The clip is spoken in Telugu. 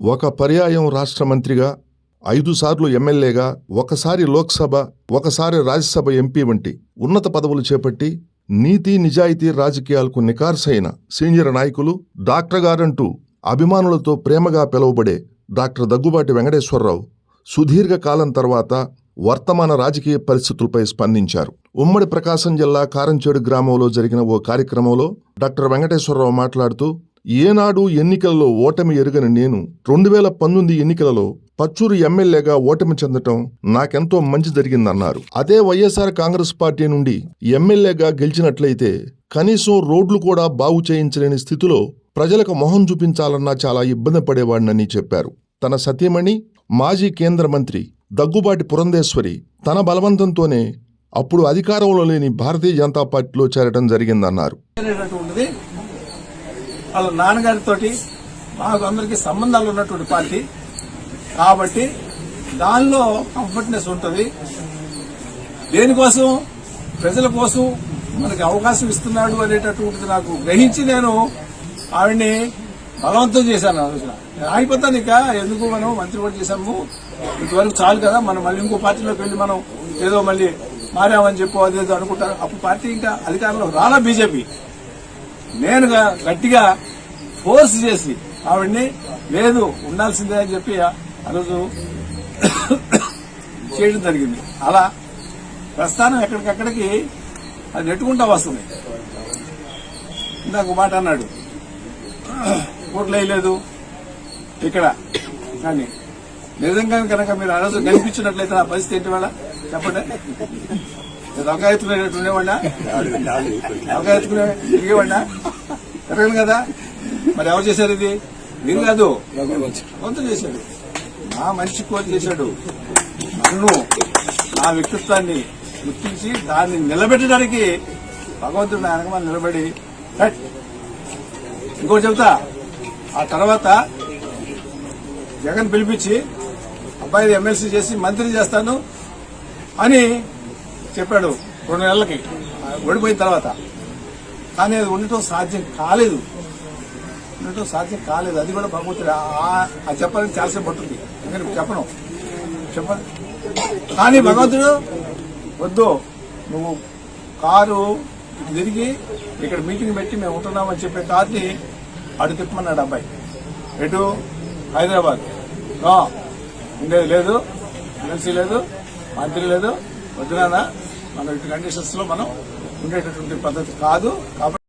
ఒక పర్యాయం రాష్ట్ర మంత్రిగా ఐదుసార్లు ఎమ్మెల్యేగా ఒకసారి లోక్సభ ఒకసారి రాజ్యసభ ఎంపీ వంటి ఉన్నత పదవులు చేపట్టి నీతి నిజాయితీ రాజకీయాలకు నికార్సైన సీనియర్ నాయకులు డాక్టర్ గారంటూ అభిమానులతో ప్రేమగా పిలువబడే డాక్టర్ దగ్గుబాటి వెంకటేశ్వరరావు సుదీర్ఘ కాలం తర్వాత వర్తమాన రాజకీయ పరిస్థితులపై స్పందించారు. ఉమ్మడి ప్రకాశం జిల్లా కారంచేడు గ్రామంలో జరిగిన ఓ కార్యక్రమంలో డాక్టర్ వెంకటేశ్వరరావు మాట్లాడుతూ ఏనాడు ఎన్నికలలో ఓటమి ఎరుగని నేను రెండు వేల పంతొమ్మిది ఎన్నికలలో పచ్చూరు ఎమ్మెల్యేగా ఓటమి చెందటం నాకెంతో మంచి జరిగిందన్నారు. అదే వైఎస్ఆర్ కాంగ్రెస్ పార్టీ నుండి ఎమ్మెల్యేగా గెలిచినట్లయితే కనీసం రోడ్లు కూడా బాగు చేయించలేని స్థితిలో ప్రజలకు మొహం చూపించాలన్నా చాలా ఇబ్బంది పడేవాడినని చెప్పారు. తన సతీమణి మాజీ కేంద్ర మంత్రి దగ్గుబాటి పురంధేశ్వరి తన బలవంతంతోనే అప్పుడు అధికారంలో లేని భారతీయ జనతా పార్టీలో చేరటం జరిగిందన్నారు. వాళ్ళ నాన్నగారితోటి మాకు అందరికీ సంబంధాలు ఉన్నటువంటి పార్టీ. కాబట్టి దానిలో కంఫర్ట్నెస్ ఉంటుంది. దేనికోసం? ప్రజల కోసం మనకి అవకాశం ఇస్తున్నాడు అనేటటువంటిది నాకు గ్రహించి నేను ఆవిడ్ని బలవంతం చేశాను ఆ రోజున. నేను ఆగిపోతాను ఇక ఎందుకు మనం మంత్రి కూడా చేశాము? ఇంతవరకు చాలు కదా మనం మళ్ళీ ఇంకో పార్టీలోకి వెళ్ళి మనం ఏదో మళ్ళీ మారామని చెప్పు అదేదో అనుకుంటారు. అప్పుడు పార్టీ ఇంకా అధికారంలో రాలా బీజేపీ. నేనుగా గట్టిగా ఫోర్స్ చేసి. ఆవిడ్ని లేదు ఉండాల్సిందే అని చెప్పి ఆ రోజు చేయడం జరిగింది. అలా ప్రస్థానం ఎక్కడికక్కడికి అది నెట్టుకుంటా వస్తుంది. ఇందాక మాట అన్నాడు. ఓట్లు వేయలేదు. ఇక్కడ. కానీ నిజంగా కనుక మీరు ఆ రోజు కనిపించినట్లయితే నా పరిస్థితి ఏంటి వాళ్ళ? చెప్పండి. దొంగ ఎత్తుకునేటట్టుండేవాడినా దొంగ ఎత్తుకునే కదా? మరి ఎవరు చేశారు ఇది? మీరు కాదు. కొంత చేశాడు. నా మనిషి కోరి చేశాడు. నన్ను నా వ్యక్తిత్వాన్ని గుర్తించి దాన్ని నిలబెట్టడానికి భగవంతుడు నా వెనకమాల నిలబడి "హట్, ఇంకోటి చెబుతా ఆ తర్వాత జగన్ పిలిపించి అబ్బాయి ఎమ్మెల్సీ చేసి మంత్రి చేస్తాను అని చెప్పాడు రెండు నెలలకి. ఓడిపోయిన తర్వాత. కానీ అది ఉండటం సాధ్యం కాలేదు. ఉండటం సాధ్యం కాలేదు. అది కూడా భగవంతుడు ఆ- చెప్పాలని చాలాసేపు పట్టుంది ఎందుకంటే చెప్పను. చెప్పను కానీ భగవంతుడు వద్దు. నువ్వు కారు తిరిగి ఇక్కడ మీటింగ్ పెట్టి మేము ఉంటున్నామని చెప్పే కార్ని అడు తిప్పమన్నాడు అబ్బాయి. ఎటు? హైదరాబాద్. ఉండేది లేదు. ఎమ్మెల్సీ లేదు. మంత్రి లేదు. వద్దునా మనం ఇటు కండిషన్స్లో మనం ఉండేటటువంటి పద్ధతి కాదు. కాబట్టి